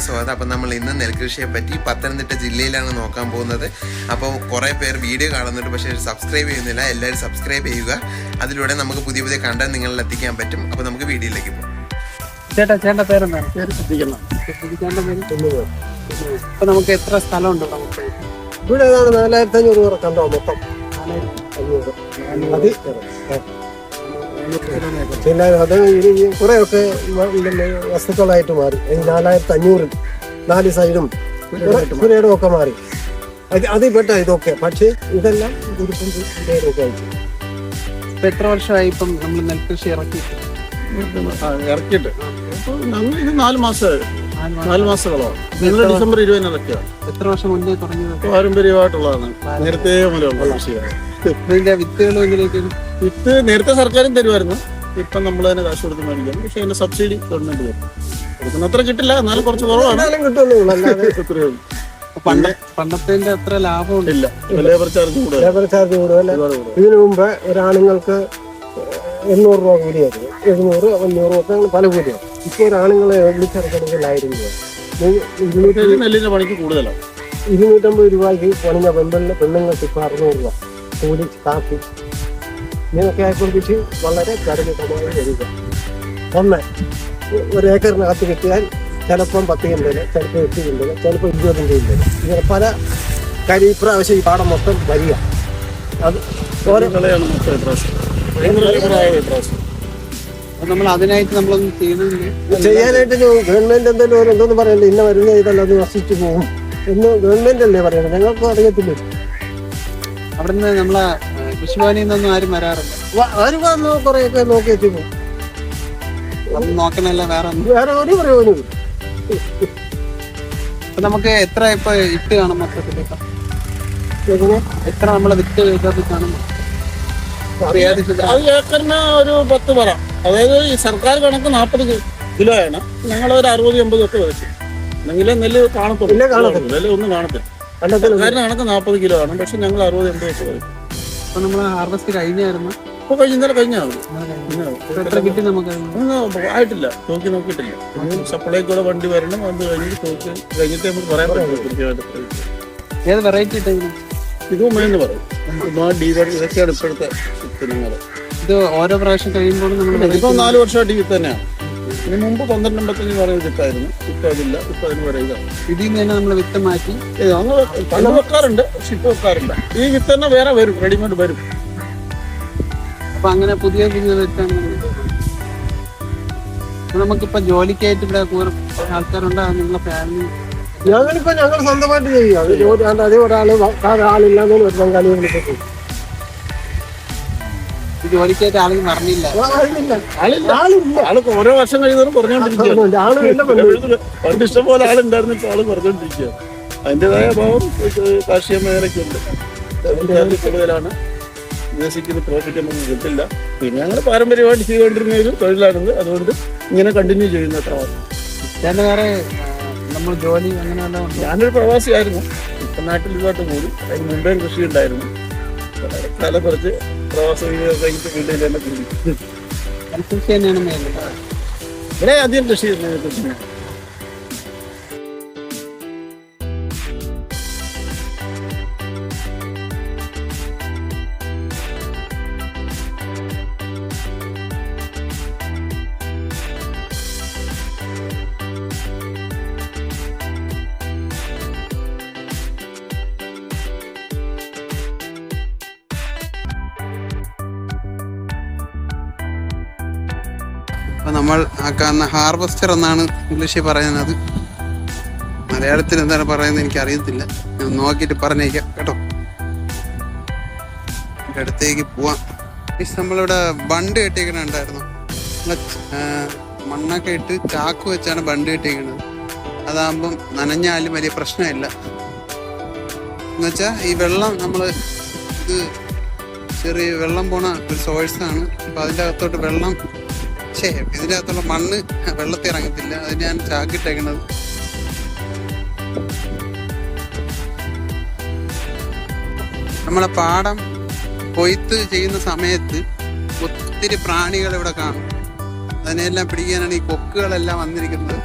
എല്ലാവർക്കും സ്വാഗതം. അപ്പം നമ്മൾ ഇന്ന് നെൽകൃഷിയെ പറ്റി പത്തനംതിട്ട ജില്ലയിലാണ് നോക്കാൻ പോകുന്നത്. അപ്പോൾ കുറേ പേർ വീഡിയോ കാണുന്നുണ്ട് പക്ഷേ സബ്സ്ക്രൈബ് ചെയ്യുന്നില്ല. എല്ലാവരും സബ്സ്ക്രൈബ് ചെയ്യുക. അതിലൂടെ നമുക്ക് പുതിയ പുതിയ കണ്ടന്റ് നിങ്ങളിൽ എത്തിക്കാൻ പറ്റും. അപ്പോൾ നമുക്ക് വീഡിയോയിലേക്ക് പോകാം. ചേട്ടാ ചേട്ടന്റെ പേരെന്താണ് പേര് ശ്രദ്ധിക്കണം ചേട്ടന്റെ പേര്? ഇപ്പൊ നമുക്ക് എത്ര സ്ഥലമുണ്ട് നമുക്ക്? ഇവിടെ നാലായിരത്തി അഞ്ഞൂറ് കണ്ടോ മൊത്തം? അഞ്ഞൂറ്. അത് പിന്നെ അത് ഇനി കുറെയൊക്കെ വസ്തുക്കളായിട്ട് മാറി. ഈ നാലായിരത്തി അഞ്ഞൂറിൽ നാല് സൈഡും പുരയിടം ഒക്കെ മാറി. അത് അതിൽ പെട്ട ഇതൊക്കെ. പക്ഷേ ഇതെല്ലാം ഉരുപ്പും പുരയിടമൊക്കെ ആയിട്ട്. ഇപ്പൊ എത്ര വർഷമായി ഇപ്പം നമ്മൾ നെൽകൃഷി ഇറക്കി ഇറക്കിയിട്ട്. ഇപ്പൊ ഞങ്ങൾ ഇത് നാല് മാസമായി. നാല് മാസങ്ങളോ നിങ്ങൾ ഡിസംബർ ഇരുപതിന് ഇറക്കിയ എത്ര വർഷം മുന്നേ തുടങ്ങിയത്? പാരമ്പര്യമായിട്ടുള്ളതാണ്. നേരത്തെ മുതലുള്ള കൃഷിയാണ് ഇതിന്റെ വിത്തുകളും എങ്ങനെയൊക്കെ വിത്ത് നേരത്തെ സർക്കാരും തരുമായിരുന്നു. ഇപ്പം നമ്മൾ തന്നെ കാശ് കൊടുത്ത് മേടിക്കണം പക്ഷെ അതിന്റെ സബ്സിഡി ഗവൺമെന്റ് തരും. കൊടുക്കുന്ന അത്ര കിട്ടില്ല. എന്നാലും കുറച്ച് കുറവാണ്. പണ്ട പണ്ടത്തെ അത്ര ലാഭം ഇല്ല. ലേബർ ചാർജ് കൂടുതൽ ലേബർ ചാർജ് കൂടുതൽ ഇതിനു മുമ്പ് ഒരാണുങ്ങൾക്ക് എണ്ണൂറ് രൂപ കൂലിയായിരുന്നു. എഴുന്നൂറ് അഞ്ഞൂറ് ഒക്കെ പല കൂലിയാണ് ഇപ്പോൾ ഒരാണുങ്ങളെ വിളിച്ചിറക്കണമെങ്കിൽ ആയിരം രൂപ. ഇരുന്നൂറ്റി പണിക്ക് കൂടുതലാണ് ഇരുന്നൂറ്റമ്പത് രൂപയ്ക്ക് പണിഞ്ഞ പെണ്ണിന് പെണ്ണുങ്ങൾക്ക് ഇപ്പൊ അറുന്നൂറ് രൂപ. കൂലി കാപ്പി ഇങ്ങനെയൊക്കെ ആയിക്കൊണ്ടിട്ട് വളരെ കഠിനമായ വരിക ഒന്ന് ഒരു ഏക്കറിനകത്ത് കിട്ടിയാൽ ചിലപ്പം പത്ത് കിണ്ടൽ ചിലപ്പോൾ എട്ട് കിണ്ടൽ ചിലപ്പോൾ ഇരുപത്തഞ്ച് കിണ്ടൽ ഇങ്ങനെ പല കരി ഇപ്രാവശ്യം ഈ പാടം മൊത്തം വരിക അത് നമ്മൾ അതിനായിട്ട് നമ്മളൊന്നും ചെയ്യുന്നില്ല. ചെയ്യാനായിട്ട് ഗവൺമെന്റ് എന്തെങ്കിലും എന്തോന്ന് പറയണ്ടേ ഇന്ന വരുന്ന ഇതല്ല അത് നശിച്ചു പോകും എന്ന് ഗവൺമെന്റ് അല്ലേ പറയണത് ഞങ്ങൾക്കും അറിയത്തില്ല അവിടുന്ന് നമ്മളെ കൃഷിഭവനിൽ നിന്നൊന്നും ആരും വരാറില്ല. ആരും വന്ന് കുറെയൊക്കെ നോക്കി എത്തിപ്പോ പോകും നോക്കണല്ല വേറെ ഒന്നും വേറെ ഒരു പ്രയോജനവും അപ്പൊ നമുക്ക് എത്ര ഇപ്പൊ ഇട്ട് കാണും മൊത്തത്തിൽ ഇപ്പൊ? എങ്ങനെ? എത്ര നമ്മളെ വിത്ത് ഇതൊക്കെ കാണും? അത് ഏക്കറിന് ഒരു പത്ത് പറ. അതായത് ഈ സർക്കാർ കണക്ക് നാൽപ്പത് കിലോയാണ് ഞങ്ങൾ ഒരു അറുപത് എൺപത് ഒക്കെ വെച്ചു. അല്ലെങ്കിൽ നെല്ല് കാണത്തുള്ളൂ. നെല്ല് ഒന്നും കാണത്തില്ല. കണക്ക് നാൽപ്പത് കിലോ ആണ് പക്ഷെ ഞങ്ങൾ അറുപത് എൺപത് അപ്പൊ നമ്മൾ ഹാർവെസ്റ്റ് കഴിഞ്ഞായിരുന്നു. ഇപ്പൊ കഴിഞ്ഞ ഇന്നലെ കഴിഞ്ഞാണ് എത്ര കിട്ടി നമുക്ക്? ആയിട്ടില്ല നോക്കി നോക്കിയിട്ടില്ല. സപ്ലൈ കൂടെ വണ്ടി വരണം വന്ന് കഴിഞ്ഞ് നോക്കി കഴിഞ്ഞിട്ട് നമുക്ക് പറയാൻ പറ്റും. ഏത് വെറൈറ്റി ഇട്ടെങ്കിലും ഇത് ഉമ്മയെന്ന് പറയും. ഇതൊക്കെയാണ് ഇപ്പോഴത്തെ വിത്തിനങ്ങൾ ഇത് ഓരോ പ്രാവശ്യം കഴിയുമ്പോഴും നമ്മൾ ഇപ്പൊ നാല് വർഷമായിട്ട് വിത്ത് തന്നെയാണ് ഇതിന് മുമ്പ് പന്ത്രണ്ട് അമ്പത്തഞ്ച് പറയുന്ന വിത്തായിരുന്നു ഇപ്പൊ അതില്ല. ഇപ്പൊ അതിന് പറയുക ഇതിൽ നിന്ന് തന്നെ നമ്മൾ വിത്ത് മാറ്റി അന്ന് പല വെക്കാറുണ്ട്. പക്ഷെ ഇപ്പൊ വെക്കാറില്ല. ഈ വിത്ത് തന്നെ വേറെ വരും. റെഡിമെയ്ഡ് വരും. അപ്പൊ അങ്ങനെ പുതിയ പുതിയ വിത്താണ് നമുക്കിപ്പോ ജോലിക്കായിട്ട് ഇവിടെ കൂറും ആൾക്കാരുണ്ട് നിങ്ങളെ ഫാമിലി ഞങ്ങളിപ്പോ ഞങ്ങൾ സ്വന്തമായിട്ട് ചെയ്യുക അത് ഒരാൾ വ- വേറെ ആളില്ലാന്ന് ഒരു പങ്കാളി വിളിച്ചിട്ട്. ജോലിക്കായിട്ട് ആളുകൾ മറന്നില്ല. ആൾ ഓരോ വർഷം പെണ്ണുമില്ല. പണ്ട് ഇഷ്ടംപോലെ ആളുണ്ടായിരുന്നു ഇപ്പൊ ആൾ കുറഞ്ഞോണ്ടിരിക്കുക അതിന്റെതായ ഭാവം ഇത് കാർഷിക മേഖലയ്ക്കുണ്ട് കൂടുതലാണ്. വിദേശിക്കുന്ന പ്രോഫിറ്റ് നമുക്ക് കിട്ടില്ല. പിന്നെ ഞങ്ങൾ പാരമ്പര്യമായിട്ട് ചെയ്തുകൊണ്ടിരുന്ന ഒരു തൊഴിലാണിത്. അതുകൊണ്ട് ഇങ്ങനെ കണ്ടിന്യൂ ചെയ്യുന്ന എത്ര ഞാൻ വേറെ നമ്മൾ ജോലി അങ്ങനെ വല്ലതും ഉണ്ടോ? ഞാനൊരു പ്രവാസിയായിരുന്നു. ഇപ്പം നാട്ടിൽ ഇതുമായിട്ട് കൂടി അതിന് മുമ്പേ കൃഷി ഉണ്ടായിരുന്നു കാലം കുറച്ച് പ്രവാസ ജീവിതം കഴിഞ്ഞിട്ട് വീട്ടിൽ തന്നെ ഇവിടെ ആദ്യം കൃഷി അപ്പോൾ നമ്മൾ ആ കാണുന്ന ഹാർവസ്റ്റർ എന്നാണ് ഇംഗ്ലീഷിൽ പറയുന്നത്. മലയാളത്തിൽ എന്താണ് പറയുന്നത് എനിക്ക് അറിയത്തില്ല ഞാൻ നോക്കിയിട്ട് പറഞ്ഞേക്കാം കേട്ടോ. അടുത്തേക്ക് പോവാം. നമ്മളിവിടെ ബണ്ട് കെട്ടിക്കണുണ്ടായിരുന്നു മണ്ണൊക്കെ ഇട്ട് ചാക്ക് വെച്ചാണ് ബണ്ട് കെട്ടിക്കുന്നത് അതാകുമ്പം നനഞ്ഞാലും വലിയ പ്രശ്നമില്ല. എന്നുവെച്ചാൽ ഈ വെള്ളം നമ്മൾ ഇത് ചെറിയ വെള്ളം പോണ ഒരു സോഴ്സാണ് അപ്പോൾ അതിന്റെ അകത്തോട്ട് വെള്ളം ഛേ ഇതിനകത്തുള്ള മണ്ണ് വെള്ളത്തിൽ ഇറങ്ങത്തില്ല അതിന് ഞാൻ ചാക്കിട്ടേക്കണത് നമ്മളെ പാടം കൊയ്ത്ത് ചെയ്യുന്ന സമയത്ത് ഒത്തിരി പ്രാണികൾ ഇവിടെ കാണും. അതിനെല്ലാം പിടിക്കാനാണ് ഈ കൊക്കുകളെല്ലാം വന്നിരിക്കുന്നത്.